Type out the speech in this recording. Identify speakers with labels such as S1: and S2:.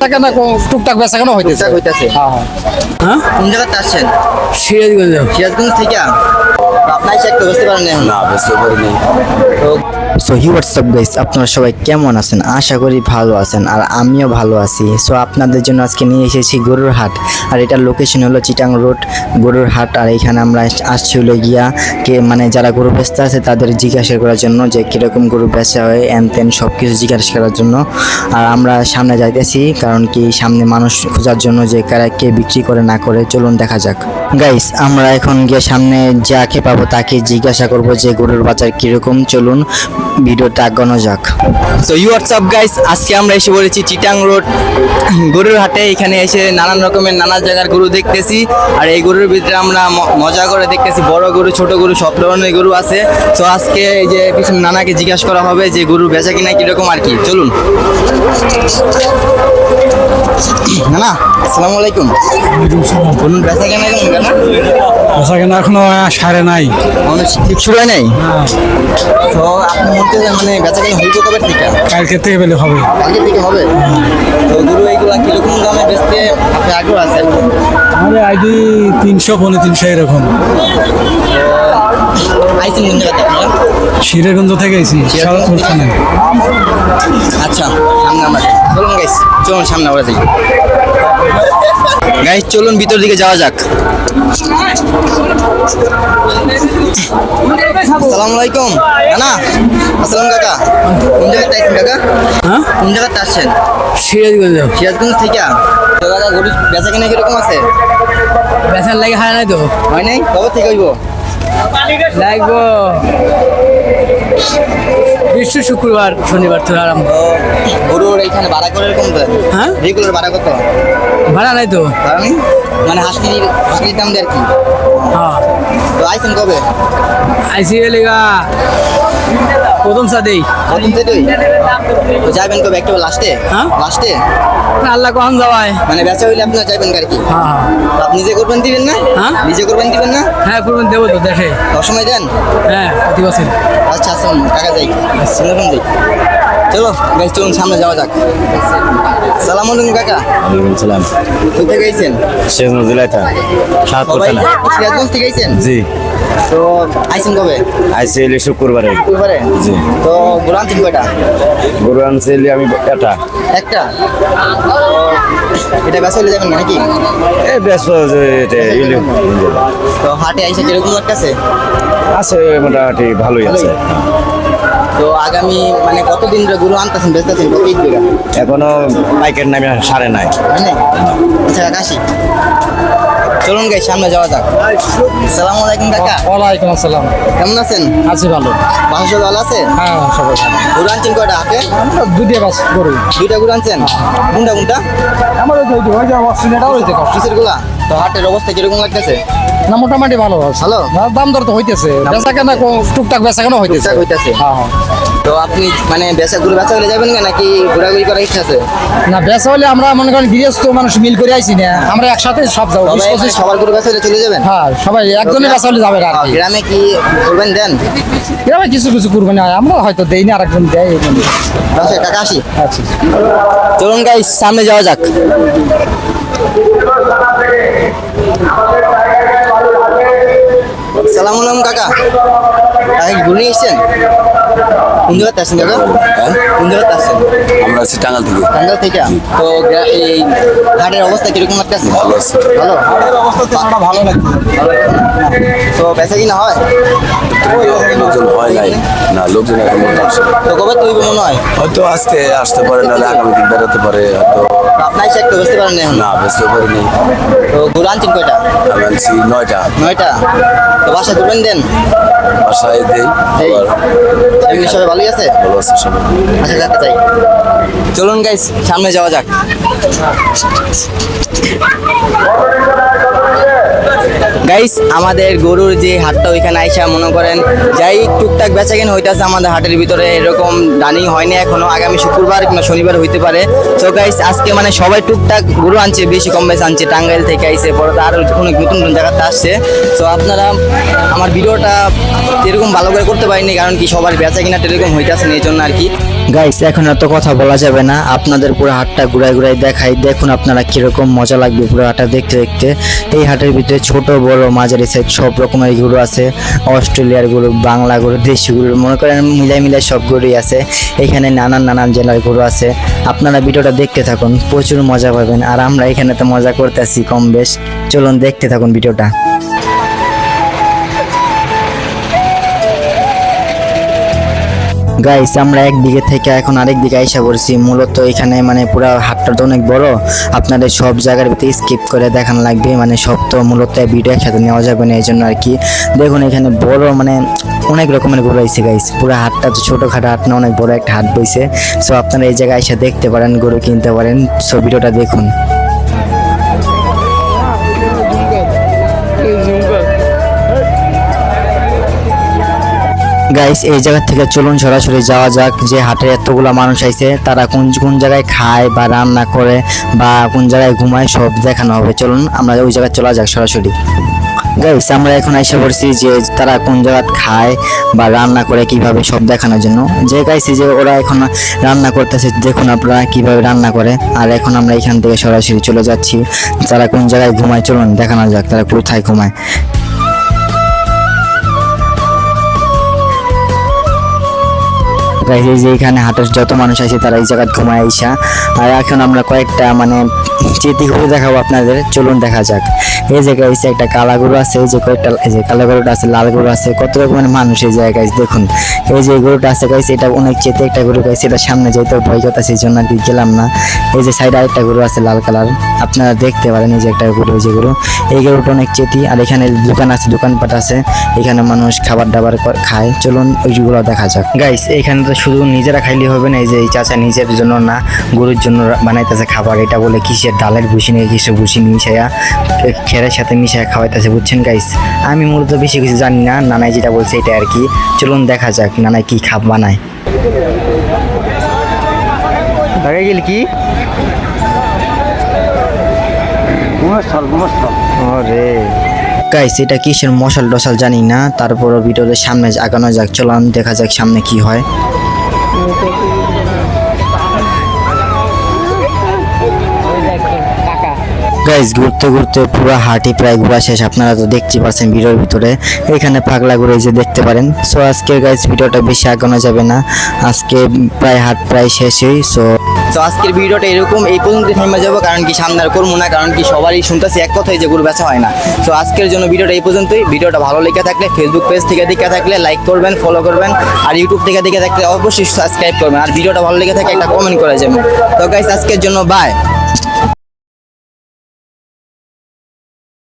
S1: কোন টুকটাক বেচা কেনা হইতেছে।
S2: হইতাছে।
S1: হ্যাঁ
S2: কোন জায়গাতে আসছেন?
S1: সিরাজগঞ্জ।
S2: সিরাজগঞ্জ থেকে? আপনার একটু বুঝতে পারেন
S3: না বুঝতে পারিনি।
S2: সো হি হোয়াটসঅ্যাপ গাইস আপনারা সবাই কেমন আছেন? আশা করি ভালো আছেন আর আমিও ভালো আছি। সো আপনাদের জন্য আজকে নিয়ে এসেছি গরুর হাট। আর এটার লোকেশন হলো চিটাং রোড গরুর হাট। আর এখানে আমরা আসছি হলো গিয়া কে মানে যারা গরু বেচতে আছে তাদের জিজ্ঞাসা করার জন্য যে কীরকম গরু বেচা হয় এন তেন সব কিছু জিজ্ঞাসা করার জন্য। আর আমরা সামনে যাইতেছি, কারণ কি সামনে মানুষ খোঁজার জন্য যে কারা কে বিক্রি করে না করে। চলুন দেখা যাক। গাইস আমরা এখন গিয়ে সামনে যাকে পাবো তাকে জিজ্ঞাসা করব যে গরুর বাজার কীরকম। চলুন ভিডিওটা আগানো যাক। সো ইউ হোয়াটসঅ্যাপ গাইস আজকে আমরা এসে বলেছি চিটাং রোড, গরুর হাটে। এখানে এসে নানান রকমের নানা জায়গার গরু দেখতেছি। আর এই গরুর ভিতরে আমরা মজা করে দেখতেছি বড় গরু, ছোট গরু, সব ধরনের গরু আছে। তো আজকে এই যে পিছনে নানাকে জিজ্ঞাসা করা হবে যে গরু বেচা কিনা কীরকম আর কি। চলুন। নানা আসসালামু আলাইকুম। বেচা কেনা কেমন কেনা
S1: বেচা কেনা এখনও সারে নাই।
S2: মানে ঠিক শুরু হয় নাই? তো আপনি মধ্যে মানে বেচা কেনা হইব কবে থেকে?
S1: কালকে থেকে হবে।
S2: আগে থেকে হবে? তো গরু এইগুলা কীরকম দামে বেচতে আপনি আগ্রহ আছেন
S1: আমাদের আইডি তিনশো পনেরো তিনশো এরকম।
S2: আইসেন কোন জায়গাতে আপনারা?
S1: সিরাজগঞ্জ থেকে সারাপুর
S2: আচ্ছা সামনে আমরা চলুন গাইস চলুন সামনে আমরা যাই। গাইস চলুন ভিতর দিকে যাওয়া যাক। আসসালামু আলাইকুম। না আসসালাম কাকা। কোন জায়গাতে আসছেন কাকা?
S1: হ্যাঁ?
S2: কোন জায়গাতে আসছেন?
S1: সিরাজগঞ্জ।
S2: সিরাজগঞ্জ থেকে। তো কাকা গরু বেচা কেনা কীরকম আছে?
S1: বেচার লাগে হারে নাই তো।
S2: হয় নাই? কবে থেকে হইব?
S1: লাগবো। বিশ্ব শুক্রবার শনিবার থেকে আরম্ভ
S2: গরুর এইখানে ভাড়া করে এরকম
S1: হ্যাঁ?
S2: রেগুলার ভাড়া কত?
S1: ভাড়া নাই তো।
S2: ভাড়া নেই? মানে হাসকির হাসকির দাম দিয়ে আর কি?
S1: হ্যাঁ।
S2: তো আইসেন কবে?
S1: আইসি লেগা প্রথম সাদেই
S2: প্রথম সাদেই তো যাবেন কবে? একটা লাস্টে?
S1: হ্যাঁ?
S2: লাস্টে?
S1: আল্লাহ কখন যাওয়ায়?
S2: মানে বেচা হইলে আপনার যাবেন আর কি?
S1: হ্যাঁ
S2: আপনি নিজে করবেন দিবেন না?
S1: হ্যাঁ?
S2: নিজে করবেন দিবেন না?
S1: হ্যাঁ করবেন দেবো তো দেখে।
S2: সময় দেন?
S1: হ্যাঁ প্রতি বছর
S2: আচ্ছা আসুন টাকা যাই। সেরকম যাই। চলো গাইস চলুন সামনে যাওয়া যাক। সালাম আলাইকুম কাকা।
S3: ওয়ালাইকুম সালাম।
S2: কোথায় গেছেন?
S3: শেখ নজরুল আইতা সাতপুর থানা।
S2: সিরাজগঞ্জ থেকে গেছেন?
S3: জি।
S2: তো আইসেন কবে?
S3: আইসি এলি শুক্রবারে।
S2: শুক্রবারে?
S3: জি।
S2: তো গরু আনছেন কয়টা?
S3: গরু আনছি আমি এটা
S2: একটা? এটা বেচা হলে যাবেন নাকি?
S3: এই ব্যস্ত এটা
S2: তো হাটে আইসা কীরকম লাগতেছে?
S3: আছে মোটামুটি ভালোই আছে।
S2: তো আগামী মানে কতদিন ধরে গরু আনতেছেন বেচতেছেন কত ঈদ
S3: এখনও বাইকের নামে সারে নাই।
S2: হয় নাই? আচ্ছা আসি। চলুন গাই সামনে যাওয়া যাক। সালামু আলাইকুম কাকা।
S1: ওয়ালাইকুম আসসালাম।
S2: কেমন আছেন?
S1: আছি ভালো।
S2: বাসা ভালো আছে?
S1: হ্যাঁ সবাই
S2: গরু আনছেন কয়টা হাতে?
S1: দুটিয়া বাস করুন
S2: দুইটা গরু আনছেন? কোনটা কোনটা?
S1: আমার ওই যে ওই যে অস্ট্রেলিয়াটাও হইতে কষ্ট
S2: কিসেরগুলা তো হাটের অবস্থা কীরকম লাগতেছে?
S1: না মোটামুটি ভালো।
S2: ভালো?
S1: দাম দর তো হইতেছে। বেচা কেনা টুকটাক বেচা কেনা হইতেছে।
S2: হইতেছে।
S1: হ্যাঁ হ্যাঁ।
S2: তো আপনি মানে বেচা গরু বেচা হলে যাবেন না নাকি ঘোরাঘুরি করার ইচ্ছা আছে?
S1: না বেচা হলে আমরা মনে করেন গৃহস্থ মানুষ মিল করে আইছি না। আমরা একসাথে সব যাব। বিশ পঁচিশ
S2: সবার গরু বেচা হলে চলে যাবেন?
S1: হ্যাঁ সবাই একজনে বেচা হলে যাবে আর
S2: গ্রামে কি করবেন দেন?
S1: এবার কিছু কিছু করবে না। আমরা হয়তো দেই না আরেকজন দেয় জন্য।
S2: আচ্ছা আসি।
S1: আচ্ছা।
S2: চলুন গাই সামনে যাওয়া যাক। কি ঘুরে এসছেন কোন জায়গাতে আসছেন কাকা কোন জায়গাতে আসছেন
S3: আমরা আছি টাঙ্গাল থেকে।
S2: টাঙ্গাল থেকে? তো এই হাটের অবস্থা কীরকম লাগতেছে?
S3: ভালো আছে।
S2: ভালো?
S1: ভালো লাগছে।
S2: তো বেচা কিনা হয়?
S3: লোকজন হয় নাই। না লোকজন এখন না।
S2: তো কবে তৈরি মনে হয়?
S3: হয়তো আজকে আসতে পারে নাহলে আগামী দিন বেরোতে পারে হয়তো।
S2: তো আপনার এসে একটু বুঝতে পারেন না
S3: না বেসতে পারিনি।
S2: তো গরু আনছেন কয়টা?
S3: আমি আনছি নয়টা।
S2: নয়টা? তো বাসা করবেন দেন?
S3: বাসায় দেই
S2: এমনি সবাই ভালোই আছে?
S3: ভালো আছে সবাই।
S2: আচ্ছা যাতে যাই। চলুন গাইস সামনে যাওয়া যাক। গাইস আমাদের গরুর যে হাটটা ওইখানে আইসা মনে করেন, যাই টুকটাক বেচা কেন হইতাছে আমাদের হাটের ভিতরে, এরকম রানিং হয়নি এখনও, আগামী শুক্রবার কিংবা শনিবার হইতে পারে। তো গাইস আজকে মানে সবাই টুকটাক গরু আনছে, বেশি কম বেশি আনছে, টাঙ্গাইল থেকে আইসে পরে আরও অনেক নতুন নতুন জায়গাতে আসছে। তো আপনারা আমার ভিডিওটা এরকম ভালো করে করতে পারিনি, কারণ কি সবার বেচা কিনা এরকম হইতাছে না, এই জন্য আর কি।
S4: গাইস এখন এত কথা বলা যাবে না। আপনাদের পুরো হাটটা ঘুরাই ঘুরাই দেখাই। দেখুন আপনারা কীরকম মজা লাগবে পুরো হাটটা দেখতে দেখতে। এই হাটের ভিতরে ছোট, বড়, মাঝারি সাইজ সব রকমের গরু আছে। অস্ট্রেলিয়ার গরু, বাংলা গরু, দেশি গরু, মনে করেন মিলাই মিলাই সব গরুই আছে। এখানে নানান নানান জেলার গরু আছে। আপনারা ভিডিওটা দেখতে থাকুন, প্রচুর মজা পাবেন। আর আমরা এখানে তো মজা করতেছি কম বেশ। চলুন দেখতে থাকুন ভিডিওটা। গাইস আমরা একদিকে থেকে এখন আরেক দিকে আইসা পড়ছি। মূলত এখানে মানে পুরো হাটটা তো অনেক বড়। আপনাদের সব জায়গার ভিতরে স্কিপ করে দেখানো লাগবে। মানে সব তো মূলত ভিডিও একসাথে নেওয়া যাবে না এই জন্য আর কি। দেখুন, এখানে বড় মানে অনেক রকমের গরু আইছে গাইস পুরো হাটটা তো ছোটোখাটো হাট না, অনেক বড় একটা হাট বইছে। সো আপনারা এই জায়গায় এসে দেখতে পারেন, গরু কিনতে পারেন। সো ভিডিওটা দেখুন। গাইস এই জায়গা থেকে চলুন সরাসরি যাওয়া যাক যে হাটে এতগুলা মানুষ আইছে, তারা কোন কোন জায়গায় খায় বা রান্না করে বা কোন জায়গায় ঘুমায় সব দেখানো হবে। চলুন আমরা ওই জায়গায় চলা যাক সরাসরি। গাইস আমরা এখন এসে পড়ছি যে তারা কোন জায়গায় খায় বা রান্না করে কীভাবে সব দেখানোর জন্য। যে গাইছি যে ওরা এখন রান্না করতেছে, দেখুন আপনারা কীভাবে রান্না করে। আর এখন আমরা এখান থেকে সরাসরি চলে যাচ্ছি। তারা কোন জায়গায় ঘুমায়, চলুন দেখানো যাক তারা কোথায় ঘুমায়। গাইস এই যে এখানে হাটের যত মানুষ আছে তারা এই জায়গায় ঘুমায় আইসা। আর এখন আমরা কয়েকটা মানে চেতি করে দেখাবো আপনাদের। চলুন দেখা যাক। এই জায়গায় এসে একটা কালা গরু আছে, এই যে কয়েকটা, এই যে কালো গরুটা আছে, লাল গরু আছে, কত রকমের মানুষ এই জায়গায় দেখুন। এই যে গরুটা আছে গাইস, এটা অনেক চেতে একটা গরু গাইছে এটা সামনে যেতে ভয় কথা সেই জন্য আর গেলাম না। এই যে সাইডে আরেকটা গরু আছে, লাল কালার। আপনারা দেখতে পারেন এই যে একটা গরু, এই যে গরু। এই গরুটা অনেক চেতি, আর এখানে দোকান আছে, দোকানপাট আছে। এখানে মানুষ খাবার দাবার খায়। চলুন ওইগুলো দেখা যাক। গাইস, এখানে তো শুধু নিজেরা খাইলে হবে না এই যে এই চাচা নিজের জন্য না গরুর জন্য রা- বানাইতেছে খাবার এটা বলে কিসের ডালের ভুসি নিয়ে কিসের ভুসি মিশাইয়া খেরের সাথে মিশাইয়া খাওয়াইতেছে বুঝছেন গাইস আমি মূলত বেশি কিছু জানি না নানাই যেটা বলছে এটা আর কি। চলুন দেখা যাক নানাই কি খাপ বানায়। দেখা গেল কি? আরে। গাইস এটা কিসের মশাল টশাল জানি না তারপর ভিডিওর সামনে আগানো যাক চলান দেখা যাক সামনে কি হয়। Thank you. গাইস ঘুরতে ঘুরতে পুরো হাটই প্রায় ঘোরা শেষ। আপনারা তো দেখতে পাচ্ছেন ভিডিওর ভিতরে। এখানে পাগলা ঘুরে যে দেখতে পারেন। সো আজকের গাইস ভিডিওটা বেশি আগানো যাবে না। আজকে প্রায় হাট প্রায় শেষই সো তো আজকের ভিডিওটা এরকম, এই পর্যন্ত থেমে যাব, কারণ কি সামনে আর করব না, কারণ কি সবারই শুনতেছি এক কথাই যে গরু বেচা হয় না। তো আজকের জন্য ভিডিওটা এই পর্যন্তই। ভিডিওটা ভালো লেগে থাকলে ফেসবুক পেজ থেকে দেখে থাকলে লাইক করবেন ফলো করবেন, আর ইউটিউব থেকে দেখে থাকলে অবশ্যই সাবস্ক্রাইব করবেন। আর ভিডিওটা ভালো লেগে থাকে একটা কমেন্ট করে যাবেন। তো গাইস আজকের জন্য বাই